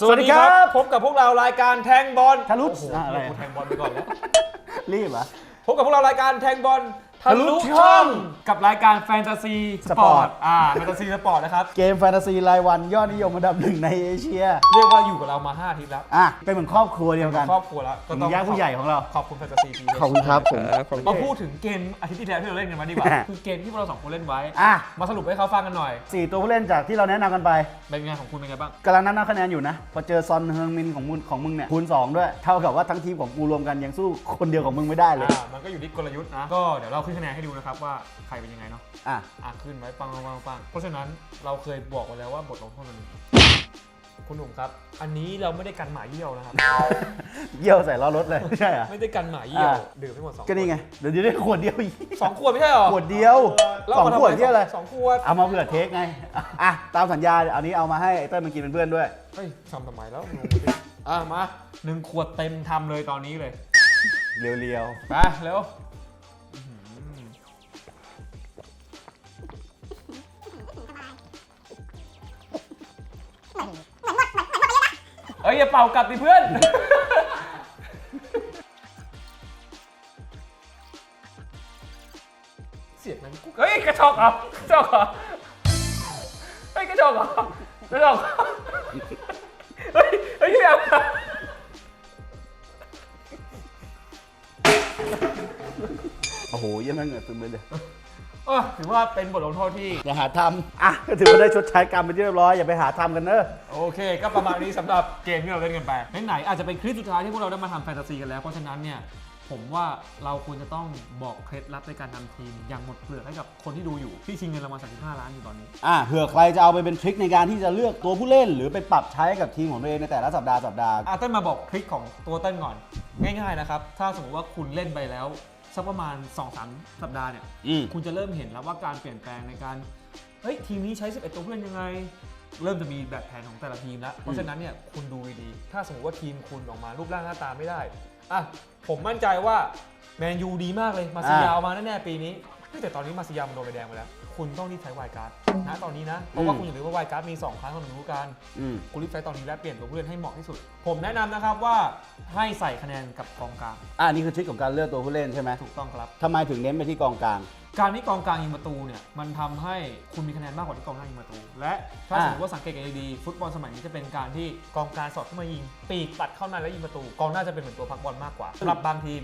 สวัสดีครับ พบกับพวกเรารายการแทงบอลทะลุโอ้โหอะไรกูแทงบอลไปก่อนแล้วรีบเหรอะพบกับพวกเรารายการแทงบอล ทะทะลุลุช่ช่อองงกับรายการแฟนตาซีสสปปออร์ร์ตตอ่า แฟนตาซีสปอร์ตนะครับ เกมแฟนตาซีรายวันยอดนิยมอันดับหนึ่งในเอเชีย เรียกว่าอยู่กับเรามา5อาทิตย์แล้ว อะ เป็นเหมือนครอบครัวเดียวกันครอบครัวแล้วก็ต้องญาติผู้ใหญ่ของเรา ขอบคุณแฟนตาซีทีขอบคุณครับผมมาพูดถึงเกมอาทิตย์ที่แล้วที่เราเล่นกันมาดีกว่าอะคือเกมที่พวกเราสองคนเล่นไว้ อะ มาสรุปให้เขาฟังกันหน่อยสี่ตัวผู้เล่นจากที่เราแนะนำกันไป เป็นไงของคุณเป็นไงบ้างกำลังนับนับคะแนนอยู่นะ พอเจอซอนเฮงมินของมึงของมึงเนี่ยคูณ2ด้วย เท่ากับว่าทั้งทีมของกูรวมกันยังสู้คนเดียวของมึงไม่ได้เลยอ่ามันก็อยู่ที่กลยุทธ์นะก็เดี๋ยวเราขึ้นคะแนนให้ดูนะครับว่าใครเป็นยังไงเนาะอะอะขึ้นไว้ปังปังปังปังเพราะฉะนั้นเราเคยบอกไว้แล้วว่าบทลงโทษมันมีคุณหนุ่มครับ อันนี้เราไม่ได้กันหมาเยี่ยวนะครับ เยี่ยวใส่ล้อรถเลยไม่ใช่เหรอ ไม่ได้กันหมาเยี่ยวอ่าดื่มไปหมดสองก็นี่ไงเดี๋ยวจะได้ขวดเดียวอีกสองขวดไม่ใช่หรอขวดเดียวแล้สองมาทำขวดที่อะไรสองขวดเอามาเผื่อเทคไงอะตามสัญญาอันนี้เอามาให้ไอ้เต้ยมันกินเป็นเพื่อนด้วย เฮ้ยทำทำไมแล้วงงไปดิอะมาหนึ่งขวดเต็มทำเลยตอนนี้เลยเรียวไปเร็ว อย่าเป่ากลับดิเพื่อน เสียงมันกุ๊กเฮ้ยกระชอกเหรอกระชอกเหรอเฮ้ยกระชอกเหรอกระชอกเหรอเฮ้ยเฮ้ยไม่เอาๆโอ้โหเยี่ยมมากเงื่อซึมเลยเลย เออถือว่าเป็นบทลงโทษที่ อย่าหาทำอะก็ถือว่าได้ชดใช้กรรมเป็นที่เรียบร้อยอย่าไปหาทำกันเนอะโอเค ก็ประมาณนี้สำหรับเกมที่เราเล่นกันไปไหนๆอาจจะเป็นคลิปสุดท้ายที่พวกเราได้มาทำแฟนตาซีกันแล้ว เพราะฉะนั้นเนี่ยผมว่าเราควรจะต้องบอกเคล็ดลับในการทำทีม อย่างหมดเปลือกให้กับคนที่ดูอยู่ที่ชิงเงินรางวัล35ล้านอยู่ตอนนี้ อะเผื่อใครจะเอาไปเป็นทริคในการที่จะเลือกตัวผู้เล่น หรือไปปรับใช้กับทีมของตัวเองในแต่ละสัปดาห์สัปดาห์อะเต้นมาบอกทริคของตัวเต้นก่อน ง่ายๆนะครับ ถ้าสมมติว่าคุณเล่นไปแล้ว สักประมาณ2-3สัปดาห์เนี่ยอืม คุณจะเริ่มเห็นแล้วว่าการเปลี่ยนแปลงในการเฮ้ยทีมนี้ใช้ 11 ตัวผู้เล่นยังไง เริ่มจะมีแบบแผนของแต่ละทีมแล้ว เพราะฉะนั้นเนี่ยคุณดูดีๆถ้าสมมติว่าทีมคุณออกมารูปร่างหน้าตาไม่ได้อะผมมั่นใจว่าแมนยูดีมากเลยมาซิยาวมาแน่ๆปีนี้เฮ้ยแต่ตอนนี้มาซิยาวมันโดนใบแดงไปแล้ว คุณต้องรีบใช้ไวการ์ดนะตอนนี้นะเพราะว่าอืมคุณอย่าลืมว่าไวการ์ดมี 2 ครั้งต่อหนึ่งฤดูกาลอืม คุณรีบใช้ตอนนี้และเปลี่ยนตัวผู้เล่นให้เหมาะที่สุด ผมแนะนำนะครับว่าให้ใส่คะแนนกับกองกลางอะนี่คือทริคของการเลือกตัวผู้เล่นใช่ไหมถูกต้องครับทำไมถึงเน้นไปที่กองกลาง การที่กองกลางยิงประตูเนี่ยมันทำให้คุณมีคะแนนมากกว่าที่กองหน้ายิงประตู และถ้าอ่าสมมติว่าสังเกตกันดีๆฟุตบอลสมัยนี้จะเป็นการที่กองกลางสอดเข้ามายิง ปีกตัดเข้าในแล้วยิงประตู กองหน้าจะเป็นเหมือนตัวพักบอลมากกว่าสำหรับบางทีม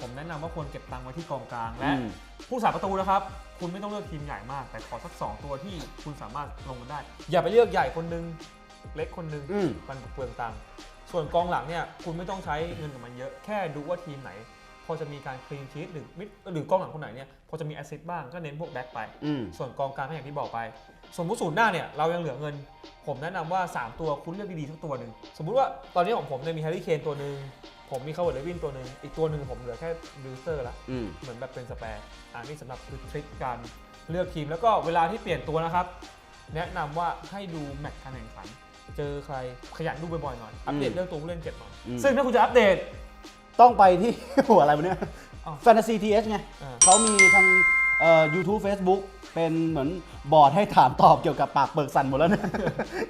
ผมแนะนำว่าควรเก็บตังค์ไว้ที่กองกลางและ อืม ผู้สาประตูนะครับ คุณไม่ต้องเลือกทีมใหญ่มาก แต่ขอสักสองตัวที่คุณสามารถลงกันได้ อย่าไปเลือกใหญ่คนนึง เล็กคนนึงอืม มันเปลืองตังค์ส่วนกองหลังเนี่ยคุณไม่ต้องใช้เงินกับมันเยอะ แค่ดูว่าทีมไหน พอจะมีการคลีนชีตหรือมิดหรือกองหลังคนไหนเนี่ยพอจะมีแอสซิสต์บ้างก็เน้นพวกแบ็คไป อืม ส่วนกองกลางก็อย่างที่บอกไป สมมติศูนย์หน้าเนี่ยเรายังเหลือเงิน ผมแนะนำว่า 3 ตัวคุณเลือกดีๆสักตัวหนึ่งสมมุติว่าตอนนี้ของผมเนี่ยมีแฮร์รี่เคนตัวหนึ่งผมมีคาร์เวิร์ดเลวินตัวหนึ่งอีกตัวหนึ่งผมเหลือแค่บิลเซอร์ละอืม เหมือนแบบเป็นสแปร์อันนี้สำหรับคือทริคการเลือกทีม แล้วก็เวลาที่เปลี่ยนตัวนะครับ แนะนำว่าให้ดูแมตช์การแข่งขัน เจอใครขยันดูบ่อยๆหน่อยอัปเดตอืมเรื่องตัวผู้เล่นเจ็บหน่อยอืม ซึ่งถ้าคุณจะอัปเดต ต้องไปที่ หัวอะไรวะเนี่ยอ้าวแฟนตาซีทีเอสไงอ่า เขามีทางเอ่อ YouTube Facebook เป็นเหมือนบอร์ดให้ถามตอบเกี่ยวกับปากเปิกสั่นหมดแล้วเนี่ย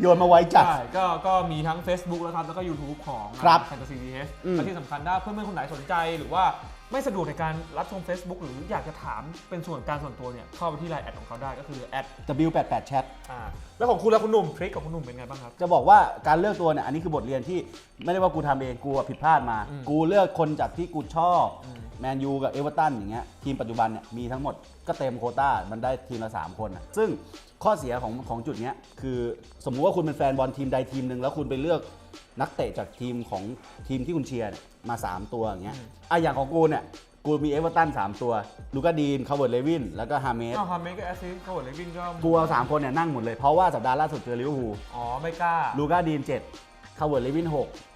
โยนมาไว้จัด ใช่ก็ก็มีทั้ง Facebook แล้วครับ แล้วก็ YouTube ของ ครับแฟนตาซีดีเอสอืมและที่สำคัญถ้าเพื่อนๆ คนไหนสนใจหรือว่า ไม่สะดวกในการรับชม Facebook หรืออยากจะถามเป็นส่วนการส่วนตัวเนี่ยเข้าไปที่ไลน์แอดของเขาได้ก็คือแอด W88 Chat อ่าแล้วของคุณแล้วคุณหนุ่มทริคของคุณหนุ่มเป็นไงบ้างครับ จะบอกว่าการเลือกตัวเนี่ยอันนี้คือบทเรียนที่ไม่ได้ว่ากูทำเองกูอะผิดพลาดมา อืมกูเลือกคนจากที่กูชอบอืม แมนยูกับเอเวอร์ตันอย่างเงี้ยทีมปัจจุบันเนี่ยมีทั้งหมดก็เต็มโควต้ามันได้ทีมละ 3 คนอะซึ่ง ข้อเสียของของจุดเนี้ยคือสมมุติว่าคุณเป็นแฟนบอลทีมใดทีมหนึ่งแล้วคุณไปเลือกนักเตะจากทีมของทีมที่คุณเชียร์เนี่ยมา 3 ตัวอย่างเงี้ยอะอย่างของกูเนี่ยกูมีเอเวอร์ตัน3ตัว ลูกาดีนคาร์เวิร์ดเลวิน แล้วก็ฮาเมสอ้าวฮาเมกกับแอสซิสต์เขาบอกเลวินก็กูเอาสามคนเนี่ยนั่งหมดเลย เพราะว่าสัปดาห์ล่าสุดเจอลิเวอร์พูลอ๋อไม่กล้าลูก้าดีน7คาร์เวิร์ดเลวิน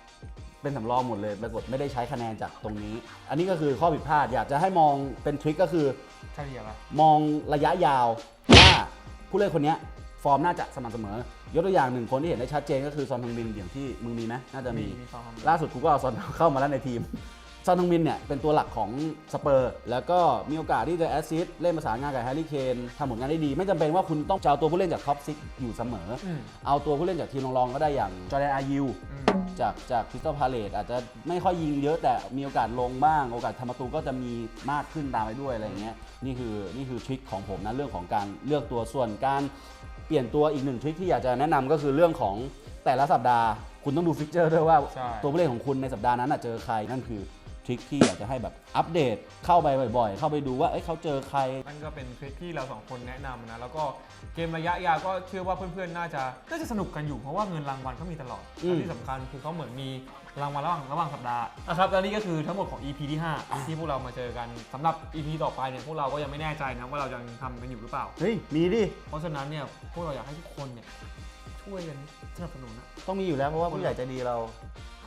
6เป็นสำรองหมดเลยปรากฏไม่ได้ใช้คะแนนจากตรงนี้ อันนี้ก็คือข้อผิดพลาดอยากจะให้มองเป็นทริคก็คือเฉลี่ยไปมองระยะยาวว่า ผู้เล่นคนเนี้ยฟอร์มน่าจะสม่ำเสมอ ยกตัวอย่างหนึ่งคนที่เห็นได้ชัดเจนก็คือซอนทังบินอย่างที่มึงมีไหมน่าจะมี มีฟอร์มล่าสุดกูก็เอาซอนเข้ามาแล้วในทีมซานทงมินเนี่ยเป็นตัวหลักของสเปอร์ แล้วก็มีโอกาสที่จะแอสซิสต์เล่นประสานงานกับแฮร์รี่เคนทำผลงานได้ดี ไม่จำเป็นว่าคุณต้องจะเอาตัวผู้เล่นจากท็อปซิกอยู่เสมออม เอาตัวผู้เล่นจากทีมรองๆก็ได้อย่างจอร์แดนอายูอืม จากจากคริสตัลพาเลตอาจจะไม่ค่อยยิงเยอะแต่มีโอกาสลงบ้าง โอกาสทำประตูก็จะมีมากขึ้นตามไปด้วยอะไรอย่างเงี้ยนี่คือนี่คือทริคของผมนะเรื่องของการเลือกตัวส่วนการเปลี่ยนตัวอีกหนึ่งทริคที่อยากจะแนะนำก็คือเรื่องของแต่ละสัปดาห์ คุณต้องดูฟิกเจอร์ด้วยว่าใช่ตัวผู้เล่นของคุณในสัปดาห์นั้นน่ะเจอใครนั่นคือ ทริคที่อยากจะให้แบบอัปเดตเข้าไปบ่อยๆ เข้าไปดูว่าเอ้ยเขาเจอใคร นั่นก็เป็นทริคที่เราสองคนแนะนำนะ แล้วก็เกมระยะยาวก็เชื่อว่าเพื่อนๆ น่าจะน่าจะสนุกกันอยู่เพราะว่าเงินรางวัลเขามีตลอดอืม และที่สำคัญคือเขาเหมือนมีรางวัลระหว่างระหว่างสัปดาห์นะครับและนี่ก็คือทั้งหมดของ EP ที่5ที่พวกเรามาเจอกันสำหรับ EP ต่อไปเนี่ยพวกเราก็ยังไม่แน่ใจนะว่าเราจะทำกันอยู่หรือเปล่า เฮ้ย มีดิ เพราะฉะนั้นเนี่ยพวกเราอยากให้ทุกคนเนี่ยช่วยกันสนับสนุนนะ ต้องมีอยู่แล้วเพราะว่าผู้ใหญ่ใจดีเรา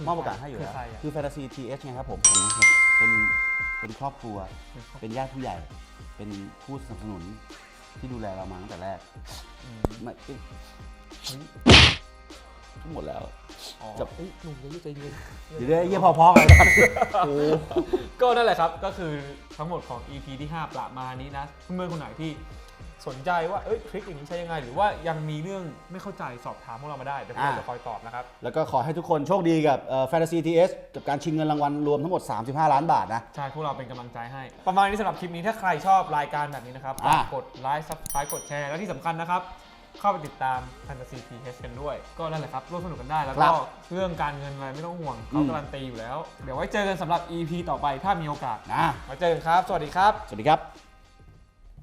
มอบโอกาสให้อยู่แล้ว คือใครอะคือ Fantasy TH ไงครับผมผมเป็นเป็นครอบครัว เป็นญาติผู้ใหญ่ เป็นผู้สนับสนุนที่ดูแลเรามาตั้งแต่แรกอืมไม่เอ้ยหมดแล้วอ๋อจะเฮ้ยหนุ่มอย่าใจเย็นเดี๋ยวได้เยี่ยพอๆกันครับโอ้ก็นั่นแหละครับ ก็คือทั้งหมดของ EP ที่ 5 ประมาณนี้นะเพื่อนๆคนไหนที่ สนใจว่าเอ้ยทริคอย่างนี้ใช้ยังไง หรือว่ายังมีเรื่องไม่เข้าใจสอบถามพวกเรามาได้เดี๋ยวพวกเราจะคอยตอบนะครับ แล้วก็ขอให้ทุกคนโชคดีกับเอ่อ Fantasy TH กับการชิงเงินรางวัลรวมทั้งหมด 35 ล้านบาทนะ ใช่ พวกเราเป็นกำลังใจให้ ประมาณนี้สำหรับคลิปนี้ถ้าใครชอบรายการแบบนี้นะครับอะฝากกดไลค์ซับสไครต์กดแชร์ และที่สำคัญนะครับเข้าไปติดตาม Fantasy PH กันด้วย ก็นั่นแหละครับ ร่วมสนุกกันได้ แล้วก็เรื่องการเงินอะไรไม่ต้องห่วงเขาการันตีอยู่แล้ว เดี๋ยวไว้เจอกันสำหรับ EP ต่อไปถ้ามีโอกาสนะมาเจอกันครับ สวัสดีครับ สวัสดีครับ